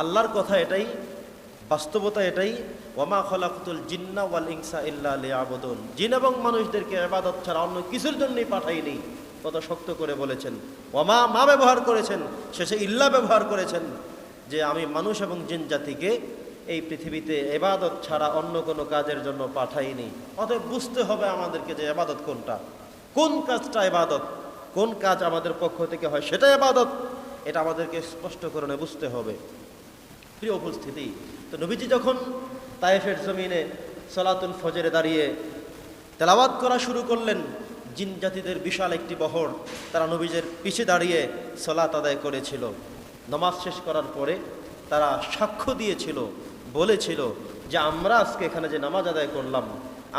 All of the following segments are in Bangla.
আল্লাহর কথা এটাই, বাস্তবতা এটাই ওমা খলাকুল জিন্না ওয়াল ইনসা ইল্লা লিয়াবুদুন। জিন এবং মানুষদেরকে ইবাদত ছাড়া অন্য কিছুর জন্যই পাঠাইনি কত শক্ত করে বলেছেন। ওমা মা ব্যবহার করেছেন, শেষে ইল্লা ব্যবহার করেছেন, যে আমি মানুষ এবং জিন জাতিকে এই পৃথিবীতে এবাদত ছাড়া অন্য কোনো কাজের জন্য পাঠাইনি। অতএব বুঝতে হবে আমাদেরকে যে এবাদত কোনটা। কোন কাজটা এবাদত কোন কাজ আমাদের পক্ষ থেকে হয় সেটা এবাদত এটা আমাদেরকে স্পষ্ট করে বুঝতে হবে। প্রিয় উপস্থিতি। তো নবীজি যখন তায়েফের জমিনে সলাতুল ফজরে দাঁড়িয়ে তেলাওয়াত করা শুরু করলেন, জিন জাতিদের বিশাল একটি বহর তারা নবীজের পিছে দাঁড়িয়ে সলাত আদায় করেছিল। নমাজ শেষ করার পরে তারা সাক্ষ্য দিয়েছিল, বলেছিল যে আমরা আজকে এখানে যে নামাজ আদায় করলাম,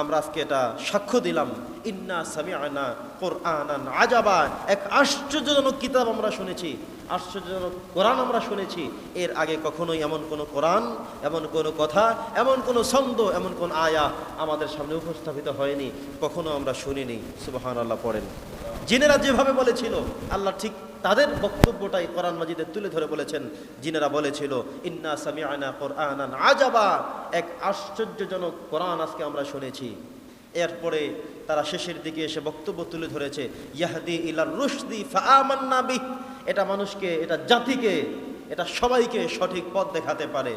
আমরা আজকে এটা সাক্ষ্য দিলাম। ইন্না সামি সামিআনা কোরআনান আজাবা, এক আশ্চর্যজনক কিতাব আমরা শুনেছি। আশ্চর্যজনক কোরআন আমরা শুনেছি, এর আগে কখনোই এমন কোনো কোরআন, এমন কোনো কথা, এমন কোনো ছন্দ, এমন কোন আয়া আমাদের সামনে উপস্থাপিত হয়নি, কখনো আমরা শুনিনি। সুবহান আল্লাহ পড়েন। জিনেরা যেভাবে বলেছিল, আল্লাহ ঠিক তাদের বক্তব্যটাই কোরআন মাজিদে তুলে ধরে বলেছেন। জিনেরা বলেছিল, ইন্না সামিআনা কোরআনান আজাবা। এক আশ্চর্যজনক কোরআন আজকে আমরা শুনেছি। এরপরে তারা শেষের দিকে এসে বক্তব্য তুলে ধরেছে, ইয়াহদি ইলার রুশদি ফাআমান্না বিহ। এটা মানুষকে, এটা জাতিকে, এটা সবাইকে সঠিক পথ দেখাতে পারে।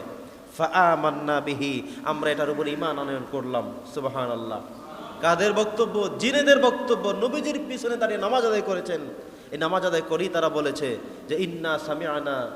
ফাআমান্না বিহি, আমরা এটার উপর ইমান আনয়ন করলাম সুবাহান আল্লাহ কাদের বক্তব্য? জিনেদের বক্তব্য। নবীজির পিছনে দাঁড়িয়ে নামাজ আদায় করেছেন। এই নামাজ আদায় করেই তারা বলেছে যে, ইন্না সামিআনা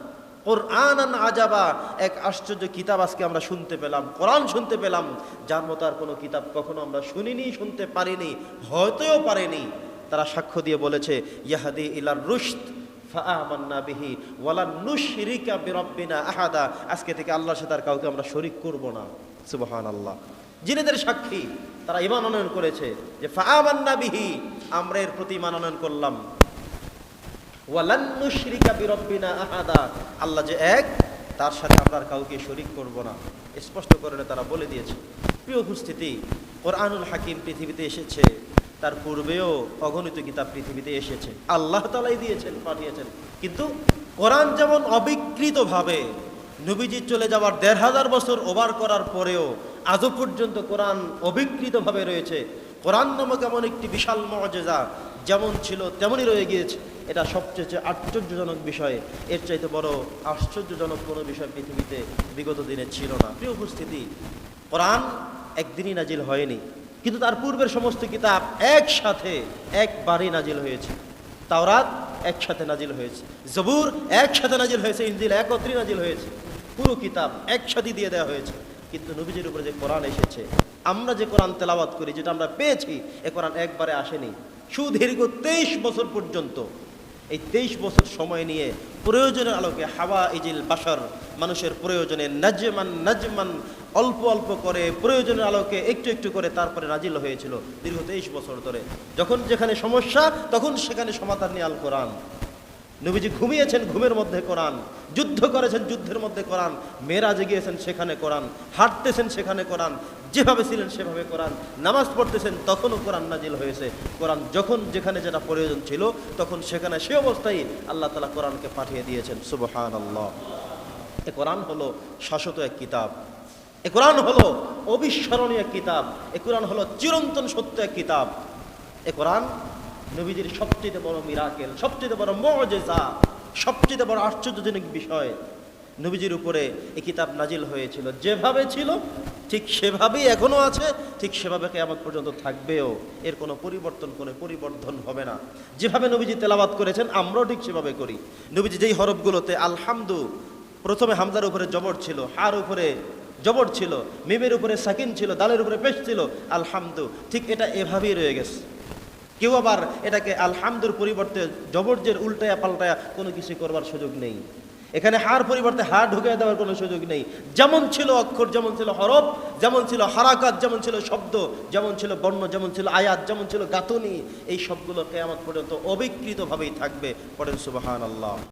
কোরআন আজাবা। এক আশ্চর্য কিতাব আজকে আমরা শুনতে পেলাম, কোরআন শুনতে পেলাম। যার মতো আর কোনো কিতাব কখনো আমরা শুনিনি, শুনতে পারিনি, হয়তোও পারিনি। তারা সাক্ষ্য দিয়ে বলেছে, ইয়াহাদি ইলার রুশদ। ফাআমান্না বিহি ওয়ালা নুশরিকা বিরাব্বিনা আহাদা। আজকে থেকে আল্লাহর সাথে আর কাউকে আমরা শরীক করব না। সুবহানাল্লাহ। জিনেদের সাক্ষী, তারা ইমান আনয়ন করেছে। যে ফাআমান্না বিহি, আমরা এর প্রতি ইমান আনয়ন করলাম। ওয়ালান নুশরিকা বিরাব্বিনা আহাদা। আল্লাহ যে এক, তার সাথে আমরা কাউকে শরীক করব না। স্পষ্ট করে তারা বলে দিয়েছে। প্রিয় উপস্থিতি, কোরআনুল হাকিম পৃথিবীতে এসেছে। তার পূর্বেও অগণিত কিতাব পৃথিবীতে এসেছে। আল্লাহ তালাই দিয়েছেন, পাঠিয়েছেন। কিন্তু কোরআন যেমন অবিকৃতভাবে নবীজি চলে যাওয়ার দেড় হাজার বছর ওভার করার পরেও আজও পর্যন্ত কোরআন অবিকৃতভাবে রয়েছে। কোরআন নামক এমন একটি বিশাল মর্যাদা যেমন ছিল, তেমনই রয়ে গিয়েছে। এটা সবচেয়ে আশ্চর্যজনক বিষয়, এর চাইতে বড় আশ্চর্যজনক কোনো বিষয় পৃথিবীতে বিগত দিনে ছিল না। প্রিয় উপস্থিতি, কোরআন একদিনই নাজিল হয়নি। কিন্তু তার পূর্বের সমস্ত কিতাব একসাথে একবারই নাজিল হয়েছে। তাওরাত একসাথে নাজিল হয়েছে। জবুর একসাথে নাজিল হয়েছে। ইঞ্জিল একত্রই নাজিল হয়েছে। পুরো কিতাব একসাথে দিয়ে দেওয়া হয়েছে। কিন্তু নবীজির উপরে যে কোরআন এসেছে, আমরা যে কোরআন তেলাওয়াত করি, যেটা আমরা পেয়েছি, এ কোরআন একবারে আসেনি। সুদীর্ঘ তেইশ বছর পর্যন্ত, এই তেইশ বছর সময় নিয়ে প্রয়োজনের আলোকে হাওয়া ইজিল বাসার মানুষের প্রয়োজনে নাজমান নাজমান, অল্প অল্প করে প্রয়োজনের আলোকে একটু একটু করে তারপরে নাজিল হয়েছিল দীর্ঘ তেইশ বছর ধরে। যখন যেখানে সমস্যা, তখন সেখানে সমাধান নিয়ে আল কোরআন। নবীজি ঘুমিয়েছেন, ঘুমের মধ্যে কোরআন, যুদ্ধ করেছেন, যুদ্ধের মধ্যে কোরআন, মেয়েরাজে গিয়েছেন সেখানে কোরআন, হাঁটতেছেন, সেখানে কোরআন, যেভাবে ছিলেন সেভাবে কোরআন, নামাজ পড়তেছেন, তখনও কোরআন নাজিল হয়েছে। কোরআন যখন যেখানে যেটা প্রয়োজন ছিল, তখন সেখানে সে অবস্থায় আল্লাহ তালা কোরআনকে পাঠিয়ে দিয়েছেন। সুবহান আল্লাহ এ কোরআন হলো শাশ্বত এক কিতাব। এ কোরআন হলো অবিস্মরণীয় কিতাব। এ কোরআন হলো চিরন্তন সত্য এক কিতাব। এ কোরআন নবীজির সবচেয়ে বড় মিরাকেল, সবচেয়ে বড় মজেজা, সবচেয়ে বড় আশ্চর্যজনক বিষয়। নবীজির উপরে এই কিতাব নাজিল হয়েছিল। যেভাবে ছিল, ঠিক সেভাবেই এখনও আছে, ঠিক সেভাবে কেয়ামত পর্যন্ত থাকবেও। এর কোনো পরিবর্তন কোনো পরিবর্তন হবে না। যেভাবে নবীজি তেলাবাত করেছেন, আমরাও ঠিক সেভাবে করি। নবীজি যেই হরফগুলোতে আলহামদু, প্রথমে হামদার উপরে জবর ছিল, হার উপরে জবর ছিল, মিমের উপরে সাকিন ছিল, দালের উপরে পেশ ছিল, আলহামদু, ঠিক এটা এভাবেই রয়ে গেছে। কেউ আবার এটাকে আলহামদুর পরিবর্তে জবরজের উল্টায়া পাল্টায়া কোনো কিছু করবার সুযোগ নেই। এখানে হার পরিবর্তে হার ঢুকিয়ে দেওয়ার কোনো সুযোগ নেই। যেমন ছিল অক্ষর, যেমন ছিল হরফ, যেমন ছিল হারাকাত, যেমন ছিল শব্দ, যেমন ছিল বর্ণ, যেমন ছিল আয়াত, যেমন ছিল গাতনি এই সবগুলো কেয়ামত পর্যন্ত অবিকৃতভাবেই থাকবে। পড়েন সুবাহান আল্লাহ